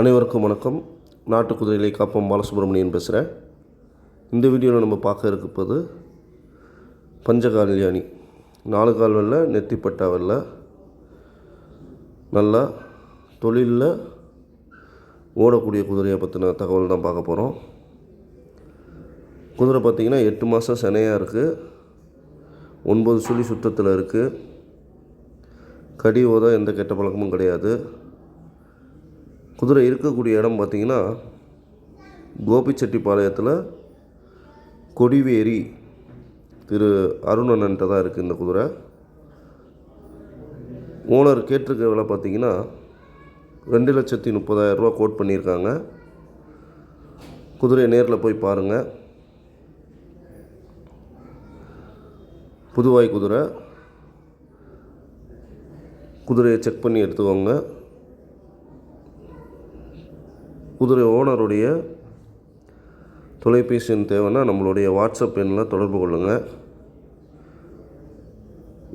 அனைவருக்கும் வணக்கம். நாட்டு குதிரைகளை காப்போம் பாலசுப்ரமணியன் பேசுகிறேன் இந்த வீடியோவில் நம்ம பார்க்க இருப்பது பஞ்சகால்யாணி நாலு கால் வெள்ளை நெத்திப்பட்டா வெள்ளை. நல்லா தொழிலில் ஓடக்கூடிய குதிரையை பற்றின தகவல் தான் பார்க்க போகிறோம் குதிரை பார்த்திங்கன்னா எட்டு மாதம் சினையாக இருக்குது ஒன்பது சுழி சுத்தத்தில் இருக்குது கடி ஓத எந்த கெட்ட பழக்கமும் கிடையாது. குதிரை இருக்கக்கூடிய இடம் பார்த்திங்கன்னா கோபிச்செட்டிப்பாளையத்தில் கொடிவேரி திரு அருணனன்ட்ட தான் இருக்குது இந்த குதிரை. ஓனர் கேட்டிருக்க விலை பார்த்தீங்கன்னா ரெண்டு லட்சத்தி முப்பதாயிரரூபா கோட் பண்ணியிருக்காங்க. குதிரையை நேரில் போய் பாருங்கள் புதுவாய் குதிரை. குதிரையை செக் பண்ணி எடுத்துக்கோங்க. குதிரை ஓனருடைய தொலைபேசி எண் தேவைன்னா நம்மளுடைய வாட்ஸ்அப் எண்ணில் தொடர்பு கொள்ளுங்கள்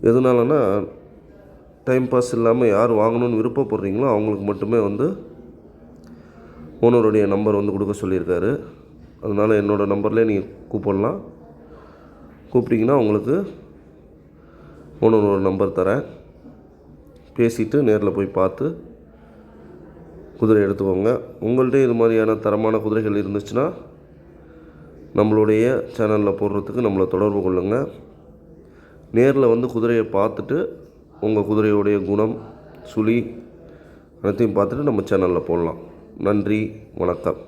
எதனாலனா டைம் பாஸ் இல்லாமல் யார் வாங்கணும்னு விருப்பப்படுறீங்களோ அவங்களுக்கு மட்டுமே வந்து ஓனருடைய நம்பர் வந்து கொடுக்க சொல்லியிருக்காரு. அதனால் என்னோடய நம்பர்லேயே நீங்கள் கூப்பிடலாம். கூப்பிட்டிங்கன்னா உங்களுக்கு ஓனரோட நம்பர் தரேன். பேசிவிட்டு நேரில் போய் பார்த்து குதிரை எடுத்துக்கோங்க. உங்கள்கிட்ட இது மாதிரியான தரமான குதிரைகள் இருந்துச்சுன்னா நம்மளுடைய சேனலில் போடுறதுக்கு நம்மளை தொடர்பு கொள்ளுங்கள் நேரில் வந்து குதிரையை பார்த்துட்டு உங்கள் குதிரையுடைய குணம் சுழி அனைத்தையும் பார்த்துட்டு நம்ம சேனலில் போடலாம். நன்றி வணக்கம்.